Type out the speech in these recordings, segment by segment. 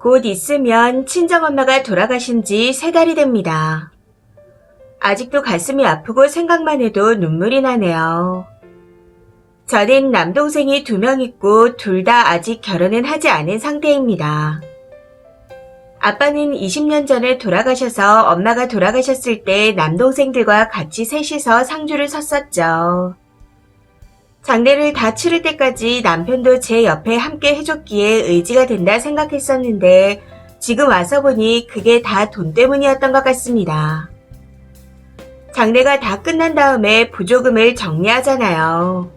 곧 있으면 친정엄마가 돌아가신 지 세 달이 됩니다. 아직도 가슴이 아프고 생각만 해도 눈물이 나네요. 저는 남동생이 두 명 있고 둘 다 아직 결혼은 하지 않은 상태입니다. 아빠는 20년 전에 돌아가셔서 엄마가 돌아가셨을 때 남동생들과 같이 셋이서 상주를 섰었죠. 장례를 다 치를 때까지 남편도 제 옆에 함께 해줬기에 의지가 된다 생각했었는데 지금 와서 보니 그게 다 돈 때문이었던 것 같습니다. 장례가 다 끝난 다음에 부조금을 정리하잖아요.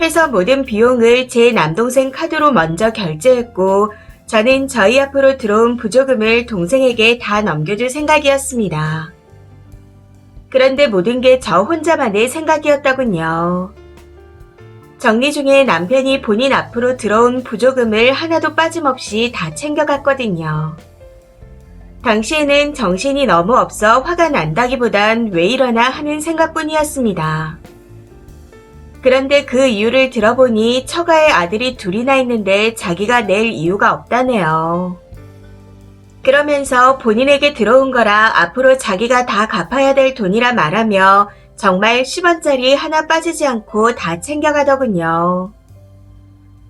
해서 모든 비용을 제 남동생 카드로 먼저 결제했고 저는 저희 앞으로 들어온 부조금을 동생에게 다 넘겨줄 생각이었습니다. 그런데 모든 게 저 혼자만의 생각이었더군요. 정리 중에 남편이 본인 앞으로 들어온 부조금을 하나도 빠짐없이 다 챙겨갔거든요. 당시에는 정신이 너무 없어 화가 난다기보단 왜 이러나 하는 생각뿐이었습니다. 그런데 그 이유를 들어보니 처가에 아들이 둘이나 있는데 자기가 낼 이유가 없다네요. 그러면서 본인에게 들어온 거라 앞으로 자기가 다 갚아야 될 돈이라 말하며 정말 10원짜리 하나 빠지지 않고 다 챙겨가더군요.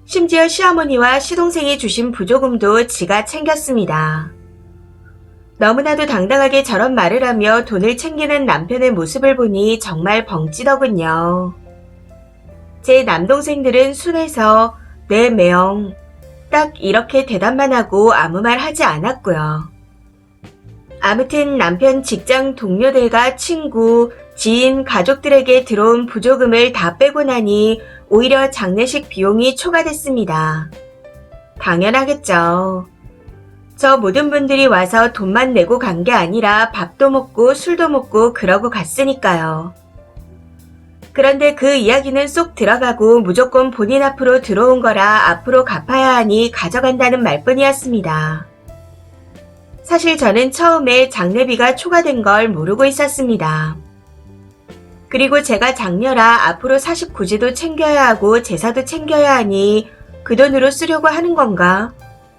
심지어 시어머니와 시동생이 주신 부조금도 지가 챙겼습니다. 너무나도 당당하게 저런 말을 하며 돈을 챙기는 남편의 모습을 보니 정말 벙찌더군요. 제 남동생들은 순해서 네 매형 딱 이렇게 대답만 하고 아무 말 하지 않았고요. 아무튼 남편 직장 동료들과 친구, 지인, 가족들에게 들어온 부조금을 다 빼고 나니 오히려 장례식 비용이 초과됐습니다. 당연하겠죠. 저 모든 분들이 와서 돈만 내고 간 게 아니라 밥도 먹고 술도 먹고 그러고 갔으니까요. 그런데 그 이야기는 쏙 들어가고 무조건 본인 앞으로 들어온 거라 앞으로 갚아야 하니 가져간다는 말뿐이었습니다. 사실 저는 처음에 장례비가 초과된 걸 모르고 있었습니다. 그리고 제가 장녀라 앞으로 49지도 챙겨야 하고 제사도 챙겨야 하니 그 돈으로 쓰려고 하는 건가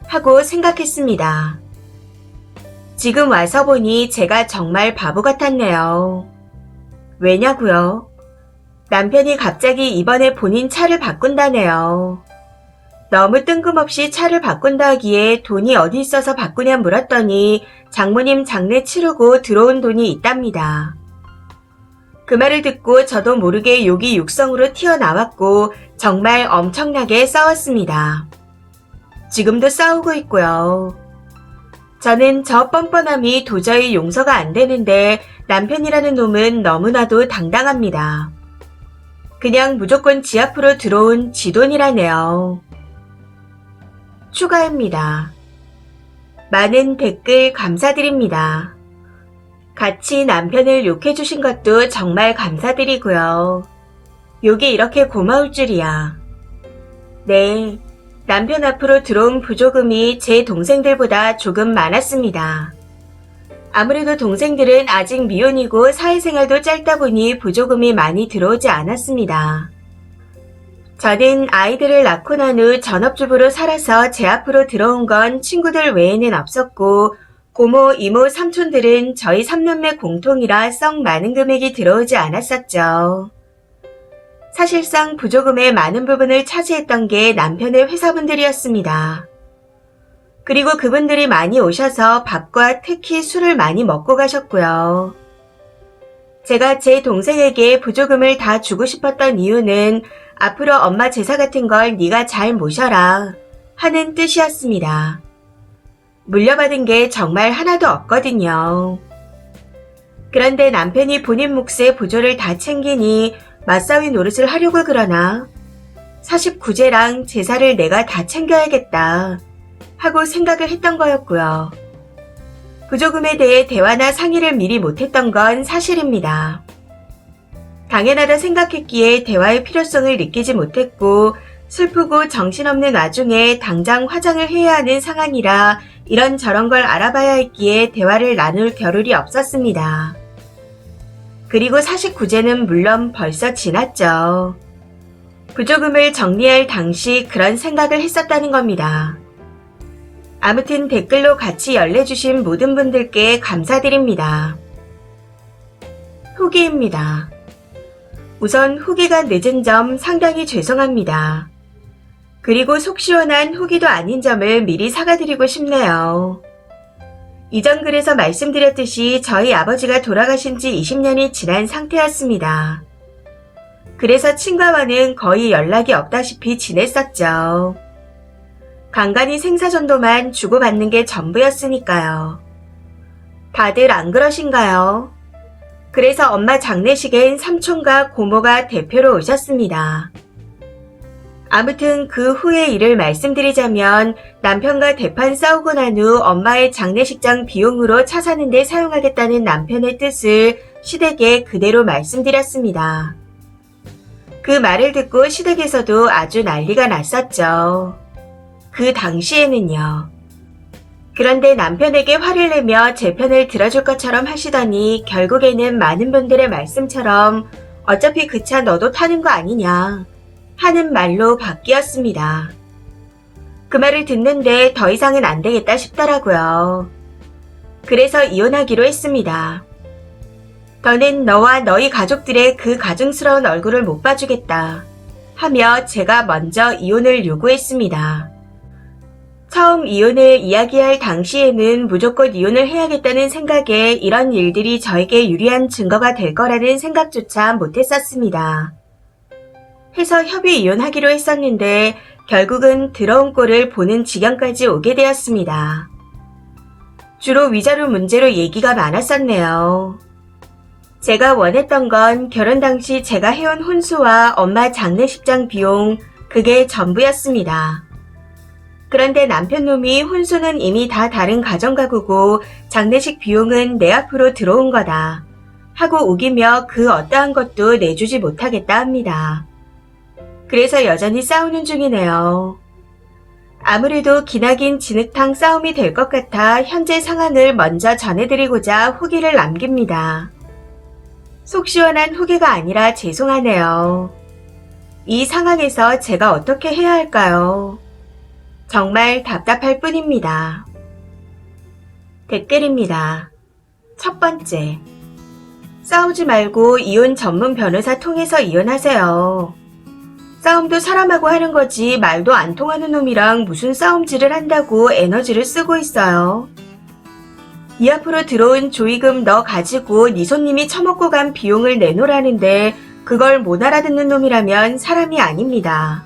하고 생각했습니다. 지금 와서 보니 제가 정말 바보 같았네요. 왜냐고요? 남편이 갑자기 이번에 본인 차를 바꾼다네요. 너무 뜬금없이 차를 바꾼다 하기에 돈이 어디 있어서 바꾸냐 물었더니 장모님 장례 치르고 들어온 돈이 있답니다. 그 말을 듣고 저도 모르게 욕이 육성으로 튀어나왔고 정말 엄청나게 싸웠습니다. 지금도 싸우고 있고요. 저는 저 뻔뻔함이 도저히 용서가 안 되는데 남편이라는 놈은 너무나도 당당합니다. 그냥 무조건 지 앞으로 들어온 지 돈이라네요. 추가입니다. 많은 댓글 감사드립니다. 같이 남편을 욕해주신 것도 정말 감사드리고요. 욕이 이렇게 고마울 줄이야. 네, 남편 앞으로 들어온 부조금이 제 동생들보다 조금 많았습니다. 아무래도 동생들은 아직 미혼이고 사회생활도 짧다 보니 부조금이 많이 들어오지 않았습니다. 저는 아이들을 낳고 난 후 전업주부로 살아서 제 앞으로 들어온 건 친구들 외에는 없었고 고모, 이모, 삼촌들은 저희 삼남매 공통이라 썩 많은 금액이 들어오지 않았었죠. 사실상 부조금의 많은 부분을 차지했던 게 남편의 회사분들이었습니다. 그리고 그분들이 많이 오셔서 밥과 특히 술을 많이 먹고 가셨고요. 제가 제 동생에게 부조금을 다 주고 싶었던 이유는 앞으로 엄마 제사 같은 걸 네가 잘 모셔라 하는 뜻이었습니다. 물려받은 게 정말 하나도 없거든요. 그런데 남편이 본인 몫의 부조를 다 챙기니 맞사위 노릇을 하려고 그러나 49제랑 제사를 내가 다 챙겨야겠다 하고 생각을 했던 거였고요. 부조금에 대해 대화나 상의를 미리 못했던 건 사실입니다. 당연하다 생각했기에 대화의 필요성을 느끼지 못했고 슬프고 정신없는 와중에 당장 화장을 해야 하는 상황이라 이런 저런 걸 알아봐야 했기에 대화를 나눌 겨를이 없었습니다. 그리고 49제는 물론 벌써 지났죠. 부조금을 정리할 당시 그런 생각을 했었다는 겁니다. 아무튼 댓글로 같이 연래주신 모든 분들께 감사드립니다. 후기입니다. 우선 후기가 늦은 점 상당히 죄송합니다. 그리고 속 시원한 후기도 아닌 점을 미리 사과드리고 싶네요. 이전 글에서 말씀드렸듯이 저희 아버지가 돌아가신 지 20년이 지난 상태였습니다. 그래서 친가와는 거의 연락이 없다시피 지냈었죠. 간간히 생사전도만 주고받는 게 전부였으니까요. 다들 안 그러신가요? 그래서 엄마 장례식엔 삼촌과 고모가 대표로 오셨습니다. 아무튼 그 후의 일을 말씀드리자면 남편과 대판 싸우고 난 후 엄마의 장례식장 비용으로 차 사는데 사용하겠다는 남편의 뜻을 시댁에 그대로 말씀드렸습니다. 그 말을 듣고 시댁에서도 아주 난리가 났었죠. 그 당시에는요. 그런데 남편에게 화를 내며 제 편을 들어줄 것처럼 하시더니 결국에는 많은 분들의 말씀처럼 어차피 그 차 너도 타는 거 아니냐 하는 말로 바뀌었습니다. 그 말을 듣는데 더 이상은 안 되겠다 싶더라고요. 그래서 이혼하기로 했습니다. 더는 너와 너희 가족들의 그 가증스러운 얼굴을 못 봐주겠다 하며 제가 먼저 이혼을 요구했습니다. 처음 이혼을 이야기할 당시에는 무조건 이혼을 해야겠다는 생각에 이런 일들이 저에게 유리한 증거가 될 거라는 생각조차 못했었습니다. 해서 협의 이혼하기로 했었는데 결국은 들어온 꼴을 보는 지경까지 오게 되었습니다. 주로 위자료 문제로 얘기가 많았었네요. 제가 원했던 건 결혼 당시 제가 해온 혼수와 엄마 장례식장 비용, 그게 전부였습니다. 그런데 남편 놈이 혼수는 이미 다 다른 가정가구고 장례식 비용은 내 앞으로 들어온 거다. 하고 우기며 그 어떠한 것도 내주지 못하겠다 합니다. 그래서 여전히 싸우는 중이네요. 아무래도 기나긴 진흙탕 싸움이 될 것 같아 현재 상황을 먼저 전해드리고자 후기를 남깁니다. 속 시원한 후기가 아니라 죄송하네요. 이 상황에서 제가 어떻게 해야 할까요? 정말 답답할 뿐입니다. 댓글입니다. 첫 번째. 싸우지 말고 이혼 전문 변호사 통해서 이혼하세요. 싸움도 사람하고 하는 거지 말도 안 통하는 놈이랑 무슨 싸움질을 한다고 에너지를 쓰고 있어요. 이 앞으로 들어온 조의금 너 가지고 네 손님이 처먹고 간 비용을 내놓으라는데 그걸 못 알아듣는 놈이라면 사람이 아닙니다.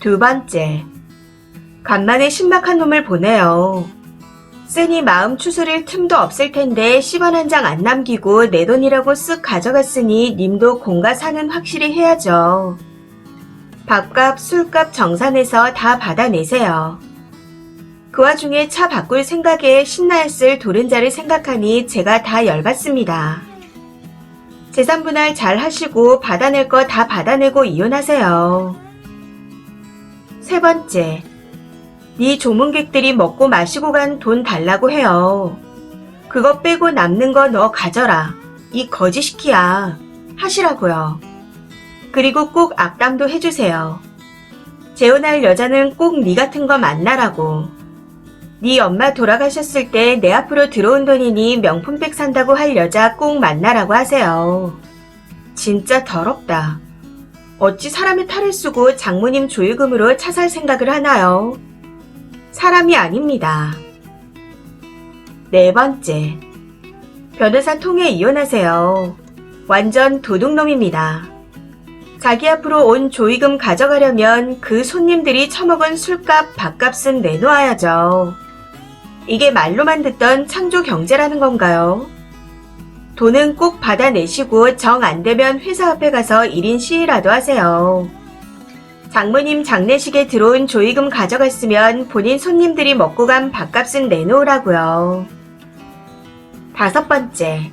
두 번째. 간만에 신박한 놈을 보내요. 쓰니 마음 추스릴 틈도 없을 텐데 10원 한 장 안 남기고 내 돈이라고 쓱 가져갔으니 님도 공과 사는 확실히 해야죠. 밥값, 술값 정산해서 다 받아내세요. 그 와중에 차 바꿀 생각에 신나했을 도른자를 생각하니 제가 다 열받습니다. 재산 분할 잘 하시고 받아낼 거 다 받아내고 이혼하세요. 세 번째, 네 조문객들이 먹고 마시고 간 돈 달라고 해요. 그거 빼고 남는 거 너 가져라. 이 거지시키야. 하시라고요. 그리고 꼭 악담도 해주세요. 재혼할 여자는 꼭 네 같은 거 만나라고. 네 엄마 돌아가셨을 때 내 앞으로 들어온 돈이니 명품백 산다고 할 여자 꼭 만나라고 하세요. 진짜 더럽다. 어찌 사람의 탈을 쓰고 장모님 조유금으로 차살 생각을 하나요? 사람이 아닙니다. 네 번째. 변호사 통해 이혼하세요. 완전 도둑놈입니다. 자기 앞으로 온 조의금 가져가려면 그 손님들이 처먹은 술값, 밥값은 내놓아야죠. 이게 말로만 듣던 창조 경제라는 건가요? 돈은 꼭 받아내시고 정 안 되면 회사 앞에 가서 1인 시위라도 하세요. 장모님 장례식에 들어온 조의금 가져갔으면 본인 손님들이 먹고 간 밥값은 내놓으라고요. 다섯 번째.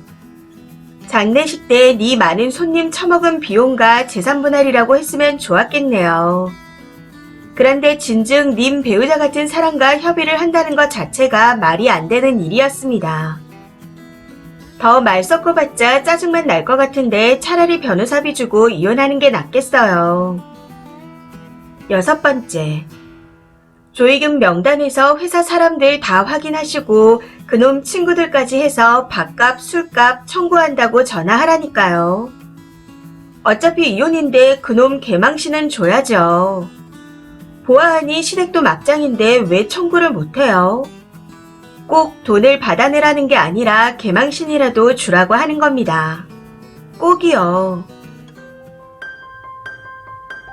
장례식 때 네 많은 손님 처먹은 비용과 재산 분할이라고 했으면 좋았겠네요. 그런데 진즉 님 배우자 같은 사람과 협의를 한다는 것 자체가 말이 안 되는 일이었습니다. 더 말 섞어봤자 짜증만 날 것 같은데 차라리 변호사비 주고 이혼하는 게 낫겠어요. 여섯 번째. 조익금 명단에서 회사 사람들 다 확인하시고 그놈 친구들까지 해서 밥값, 술값 청구한다고 전화하라니까요. 어차피 이혼인데 그놈 개망신은 줘야죠. 보아하니 시댁도 막장인데 왜 청구를 못해요? 꼭 돈을 받아내라는 게 아니라 개망신이라도 주라고 하는 겁니다. 꼭이요.